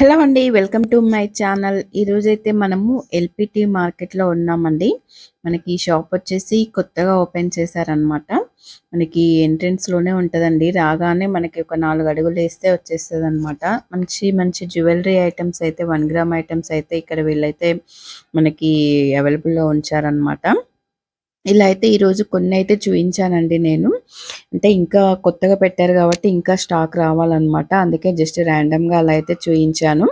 Hello అండి welcome to my channel. ఈరోజైతే మనము ఎల్పిటి మార్కెట్లో ఉన్నామండి. మనకి ఈ షాప్ వచ్చేసి కొత్తగా ఓపెన్ చేశారనమాట మనకి ఎంట్రెన్స్లోనే ఉంటుందండి. రాగానే మనకి ఒక నాలుగు అడుగులు వేస్తే వచ్చేస్తుంది అనమాట మంచి మంచి జ్యువెలరీ ఐటమ్స్ అయితే వన్ గ్రామ్ ఐటమ్స్ అయితే ఇక్కడ వీళ్ళైతే మనకి అవైలబుల్లో ఉంచారనమాట ఇలా అయితే ఈరోజు కొన్ని అయితే చూపించానండి నేను. అంటే ఇంకా కొత్తగా పెట్టారు కాబట్టి ఇంకా స్టాక్ రావాలన్నమాట. అందుకే జస్ట్ ర్యాండమ్గా అలా అయితే చూపించాను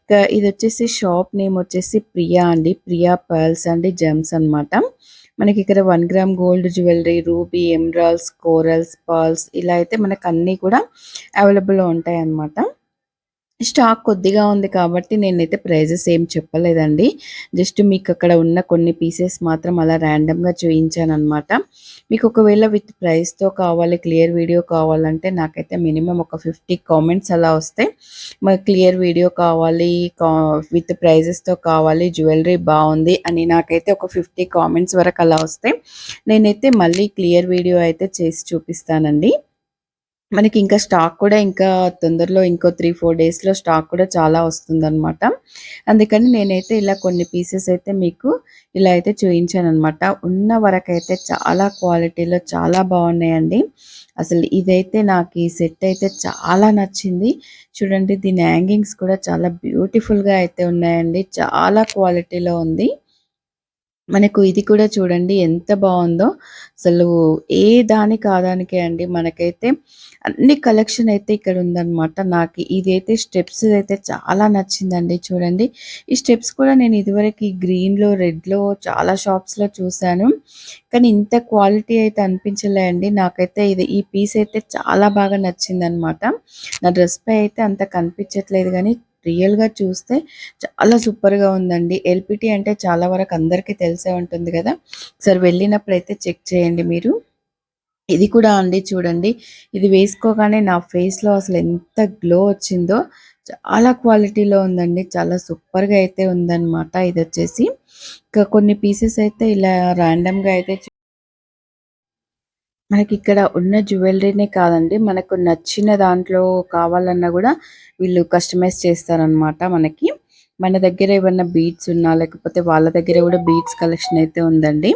ఇంకా ఇది వచ్చేసి షాప్ నేమ్ వచ్చేసి ప్రియా అండి. ప్రియా పర్ల్స్ అండి జెమ్స్ అనమాట మనకి ఇక్కడ one gram gold jewellery ruby emeralds corals pearls ఇలా అయితే మనకు అన్నీ కూడా అవైలబుల్లో ఉంటాయి అన్నమాట స్టాక్ కొద్దిగా ఉంది కాబట్టి నేనైతే ప్రైజెస్ ఏం చెప్పలేదండి. జస్ట్ మీకు అక్కడ ఉన్న కొన్ని పీసెస్ మాత్రం అలా ర్యాండమ్గా చూపించాను అనమాట మీకు ఒకవేళ విత్ ప్రైస్తో కావాలి క్లియర్ వీడియో కావాలంటే నాకైతే మినిమం ఒక ఫిఫ్టీ కామెంట్స్ అలా వస్తాయి. మాకు క్లియర్ వీడియో కావాలి విత్ ప్రైజెస్తో కావాలి జ్యువెలరీ బాగుంది అని నాకైతే ఒక ఫిఫ్టీ కామెంట్స్ వరకు అలా వస్తాయి. నేనైతే మళ్ళీ క్లియర్ వీడియో అయితే చేసి చూపిస్తానండి. మనకి ఇంకా స్టాక్ కూడా ఇంకా తొందరలో ఇంకో త్రీ ఫోర్ డేస్లో స్టాక్ కూడా చాలా వస్తుందన్నమాట. అందుకని నేనైతే ఇలా కొన్ని పీసెస్ అయితే మీకు ఇలా అయితే చూపించాను అనమాట ఉన్న వరకైతే చాలా క్వాలిటీలో చాలా బాగున్నాయండి. అసలు ఇదైతే నాకు ఈ సెట్ అయితే చాలా నచ్చింది. చూడండి దీని హ్యాంగింగ్స్ కూడా చాలా బ్యూటిఫుల్గా అయితే ఉన్నాయండి. చాలా క్వాలిటీలో ఉంది. మనకు ఇది కూడా చూడండి ఎంత బాగుందో. అసలు ఏ దాని కాదానికే అండి. మనకైతే అన్ని కలెక్షన్ అయితే ఇక్కడ ఉందన్నమాట. నాకు ఇదైతే స్టెప్స్ అయితే చాలా నచ్చిందండి చూడండి. ఈ స్టెప్స్ కూడా నేను ఇదివరకు గ్రీన్లో రెడ్లో చాలా షాప్స్లో చూశాను. కానీ ఇంత క్వాలిటీ అయితే అనిపించలే అండి. నాకైతే ఇది ఈ పీస్ అయితే చాలా బాగా నచ్చిందనమాట నా డ్రెస్ పై అయితే అంత కనిపించట్లేదు కానీ రియల్గా చూస్తే చాలా సూపర్గా ఉందండి. ఎల్పిటి అంటే చాలా వరకు అందరికీ తెలిసే ఉంటుంది కదా. సరే వెళ్ళినప్పుడు అయితే చెక్ చేయండి మీరు. ఇది కూడా అండి చూడండి. ఇది వేసుకోగానే నా ఫేస్లో అసలు ఎంత గ్లో వచ్చిందో చాలా క్వాలిటీలో ఉందండి. చాలా సూపర్గా అయితే ఉందన్నమాట ఇది వచ్చేసి ఇంకా కొన్ని పీసెస్ అయితే ఇలా ర్యాండమ్గా అయితే మనకి ఇక్కడ ఉన్న జ్యువెలరీనే కాదండి. మనకు నచ్చిన దాంట్లో కావాలన్నా కూడా వీళ్ళు కస్టమైజ్ చేస్తారనమాట మనకి. మన దగ్గర ఏమన్నా బీట్స్ ఉన్నా లేకపోతే వాళ్ళ దగ్గర కూడా బీట్స్ కలెక్షన్ అయితే ఉందండి.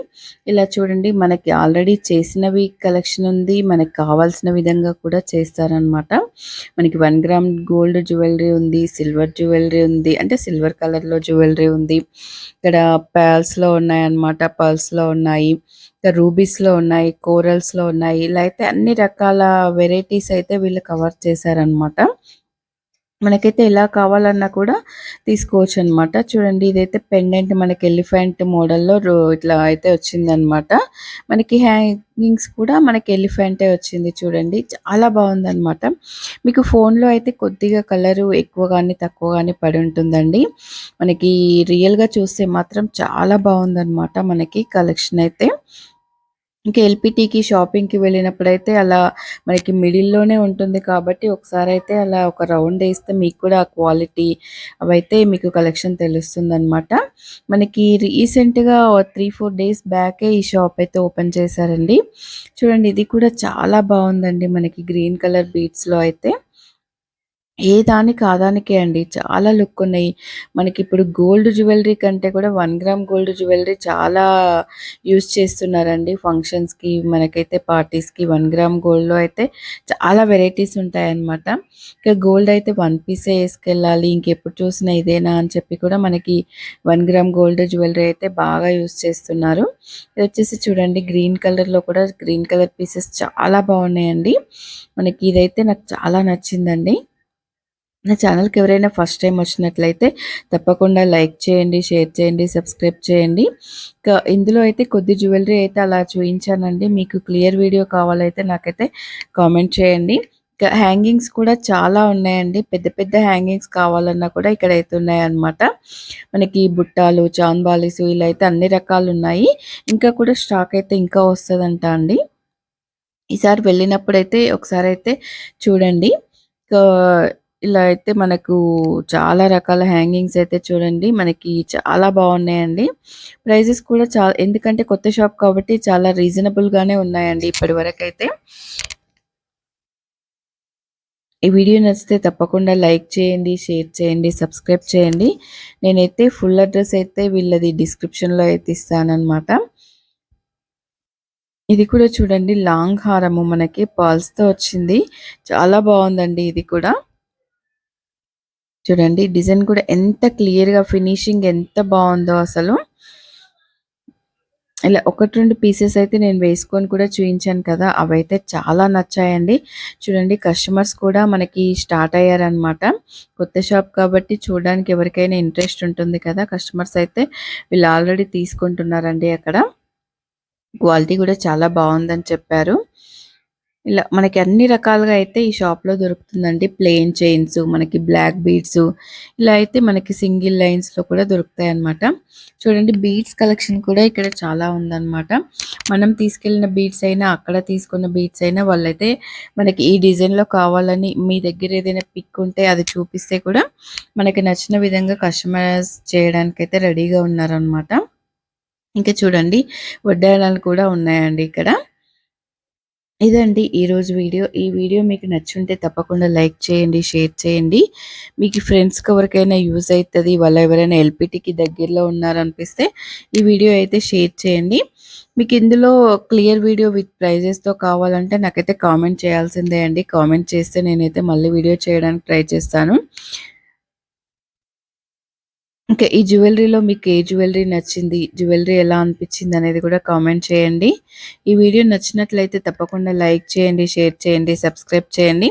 ఇలా చూడండి మనకి ఆల్రెడీ చేసినవి కలెక్షన్ ఉంది. మనకి కావాల్సిన విధంగా కూడా చేస్తారనమాట మనకి వన్ గ్రామ్ గోల్డ్ జ్యువెలరీ ఉంది సిల్వర్ జ్యువెలరీ ఉంది అంటే సిల్వర్ కలర్లో జ్యువెలరీ ఉంది. ఇక్కడ పర్ల్స్లో ఉన్నాయన్నమాట పర్ల్స్లో ఉన్నాయి. రూబీస్లో ఉన్నాయి కోరల్స్లో ఉన్నాయి. ఇలా అయితే అన్ని రకాల వెరైటీస్ అయితే వీళ్ళు కవర్ చేశారనమాట మనకైతే ఎలా కావాలన్నా కూడా తీసుకోవచ్చు అనమాట చూడండి ఇదైతే పెండెంట్ మనకి ఎలిఫెంట్ మోడల్లో ఇట్లా అయితే వచ్చిందనమాట. మనకి హ్యాంగింగ్స్ కూడా మనకి ఎలిఫెంటే వచ్చింది చూడండి. చాలా బాగుందనమాట. మీకు ఫోన్లో అయితే కొద్దిగా కలరు ఎక్కువ కానీ తక్కువ కానీ పడి ఉంటుందండి. మనకి రియల్గా చూస్తే మాత్రం చాలా బాగుందనమాట మనకి కలెక్షన్ అయితే. ఇంకా ఎల్పిటికి షాపింగ్కి వెళ్ళినప్పుడైతే అలా మనకి మిడిల్లోనే ఉంటుంది కాబట్టి ఒకసారి అయితే అలా ఒక రౌండ్ వేస్తే మీకు కూడా ఆ క్వాలిటీ అవైతే మీకు కలెక్షన్ తెలుస్తుంది అనమాట మనకి రీసెంట్గా త్రీ ఫోర్ డేస్ బ్యాకే ఈ షాప్ అయితే ఓపెన్ చేశారండి. చూడండి ఇది కూడా చాలా బాగుందండి మనకి గ్రీన్ కలర్ బీట్స్లో అయితే. ఏ దానికి ఆదానికే అండి. చాలా లుక్ ఉన్నాయి. మనకి ఇప్పుడు గోల్డ్ జ్యువెలరీ కంటే కూడా వన్ గ్రామ్ గోల్డ్ జ్యువెలరీ చాలా యూస్ చేస్తున్నారండి. ఫంక్షన్స్కి మనకైతే పార్టీస్కి వన్ గ్రామ్ గోల్డ్లో అయితే చాలా వెరైటీస్ ఉంటాయన్నమాట. ఇంకా గోల్డ్ అయితే వన్ పీసే వేసుకెళ్ళాలి ఇంకెప్పుడు చూసినా ఇదేనా అని చెప్పి కూడా మనకి వన్ గ్రామ్ గోల్డ్ జ్యువెలరీ అయితే బాగా యూస్ చేస్తున్నారు. ఇది వచ్చేసి చూడండి గ్రీన్ కలర్లో కూడా గ్రీన్ కలర్ పీసెస్ చాలా బాగున్నాయండి. మనకి ఇదైతే నాకు చాలా నచ్చిందండి. నా ఛానల్కి ఎవరైనా ఫస్ట్ టైం వచ్చినట్లయితే తప్పకుండా లైక్ చేయండి షేర్ చేయండి సబ్స్క్రైబ్ చేయండి. ఇంకా ఇందులో అయితే కొద్ది జ్యువెలరీ అయితే అలా చూపించానండి మీకు క్లియర్ వీడియో కావాలైతే నాకైతే కామెంట్ చేయండి. ఇంకా హ్యాంగింగ్స్ కూడా చాలా ఉన్నాయండి. పెద్ద పెద్ద హ్యాంగింగ్స్ కావాలన్నా కూడా ఇక్కడ అయితే ఉన్నాయన్నమాట. మనకి బుట్టాలు చాంబాలిస్ ఇలా అయితే అన్ని రకాలు ఉన్నాయి ఇంకా కూడా స్టాక్ అయితే ఇంకా వస్తుందంట అండి. ఈసారి వెళ్ళినప్పుడైతే ఒకసారి అయితే చూడండి. ఇలా అయితే మనకు చాలా రకాల హ్యాంగింగ్స్ అయితే చూడండి. మనకి చాలా బాగున్నాయండి. ప్రైజెస్ కూడా చాలా ఎందుకంటే కొత్త షాప్ కాబట్టి చాలా రీజనబుల్గానే ఉన్నాయండి ఇప్పటి వరకు అయితే ఈ వీడియో నచ్చితే తప్పకుండా లైక్ చేయండి షేర్ చేయండి సబ్స్క్రైబ్ చేయండి. నేనైతే ఫుల్ అడ్రస్ అయితే వీళ్ళది డిస్క్రిప్షన్లో అయితే ఇస్తానన్నమాట. ఇది కూడా చూడండి లాంగ్ హారము మనకి పాల్స్తో వచ్చింది. చాలా బాగుందండి ఇది కూడా. చూడండి డిజైన్ కూడా ఎంత క్లియర్‌గా ఫినిషింగ్ ఎంత బాగుందో అసలు. ఇలా ఒకటి రెండు పీసెస్ అయితే నేను వేసుకొని కూడా చూయించాను కదా! అవైతే చాలా నచ్చాయండి. చూడండి కస్టమర్స్ కూడా మనకి స్టార్ట్ అయ్యారనమాట. కొత్త షాప్ కాబట్టి చూడడానికి ఎవరికైనా ఇంట్రెస్ట్ ఉంటుంది కదా! కస్టమర్స్ అయితే వీళ్ళు ఆల్రెడీ తీసుకుంటున్నారండి అక్కడ. క్వాలిటీ కూడా చాలా బాగుందని చెప్పారు. ఇలా మనకి అన్ని రకాలుగా అయితే ఈ షాప్‌లో దొరుకుతుందండి. ప్లెయిన్ చైన్స్, మనకి బ్లాక్ బీడ్స్ ఇలా అయితే మనకి సింగిల్ లైన్స్‌లో కూడా దొరుకుతాయి అనమాట చూడండి బీడ్స్ కలెక్షన్ కూడా ఇక్కడ చాలా ఉందన్నమాట. మనం తీసుకెళ్ళిన బీడ్స్ అయినా, అక్కడ తీసుకున్న బీడ్స్ అయినా వాళ్ళైతే మనకి ఈ డిజైన్‌లో కావాలని మీ దగ్గర ఏదైనా పిక్ ఉంటే అది చూపిస్తే కూడా మనకి నచ్చిన విధంగా కస్టమైజ్ చేయడానికైతే రెడీగా ఉన్నారనమాట. ఇంకా చూడండి వడ్డాణాలు కూడా ఉన్నాయండి ఇక్కడ. ఇదండి ఈరోజు వీడియో. ఈ వీడియో మీకు నచ్చుంటే తప్పకుండా లైక్ చేయండి, షేర్ చేయండి. మీకు ఫ్రెండ్స్‌కి ఎవరికైనా యూజ్ అవుతుంది వాళ్ళు ఎవరైనా ఎల్‌పిటికి దగ్గరలో ఉన్నారనిపిస్తే ఈ వీడియో అయితే షేర్ చేయండి. మీకు ఇందులో క్లియర్ వీడియో విత్ ప్రైజెస్‌తో కావాలంటే నాకైతే కామెంట్ చేయాల్సిందే అండి. కామెంట్ చేస్తే నేనైతే మళ్ళీ వీడియో చేయడానికి ట్రై చేస్తాను. ఇంకా ఈ జ్యువెలరీలో మీకు ఏ జ్యువెలరీ నచ్చింది? జ్యువెలరీ ఎలా అనిపించింది అనేది కూడా కామెంట్ చేయండి. ఈ వీడియో నచ్చినట్లయితే తప్పకుండా లైక్ చేయండి, షేర్ చేయండి, సబ్స్క్రైబ్ చేయండి.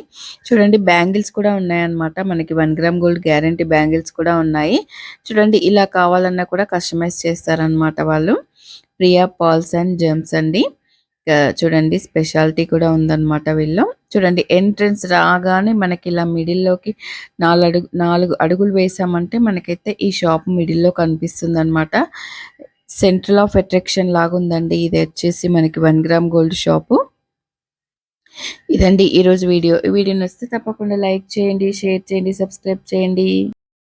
చూడండి బ్యాంగిల్స్ కూడా ఉన్నాయన్నమాట. మనకి one gram gold guarantee bangles కూడా ఉన్నాయి. చూడండి ఇలా కావాలన్నా కూడా కస్టమైజ్ చేస్తారనమాట వాళ్ళు. ప్రియా పాల్స్ అండ్ జెమ్స్ అండి. చూడండి స్పెషాలిటీ కూడా ఉందన్నమాట వీళ్ళు. చూడండి ఎంట్రన్స్ రాగానే మనకి ఇలా మిడిల్‌లోకి నాలుగు నాలుగు అడుగులు వేసామంటే మనకైతే ఈ షాప్ మిడిల్‌లో కనిపిస్తుందన్నమాట. సెంట్రల్ ఆఫ్ అట్రాక్షన్ లాగుందండి. ఇది వచ్చేసి మనకి వన్ గ్రామ్ గోల్డ్ షాపు. ఇదండి ఈరోజు వీడియో. ఈ వీడియో నచ్చితే తప్పకుండా లైక్ చేయండి, షేర్ చేయండి, సబ్స్క్రైబ్ చేయండి.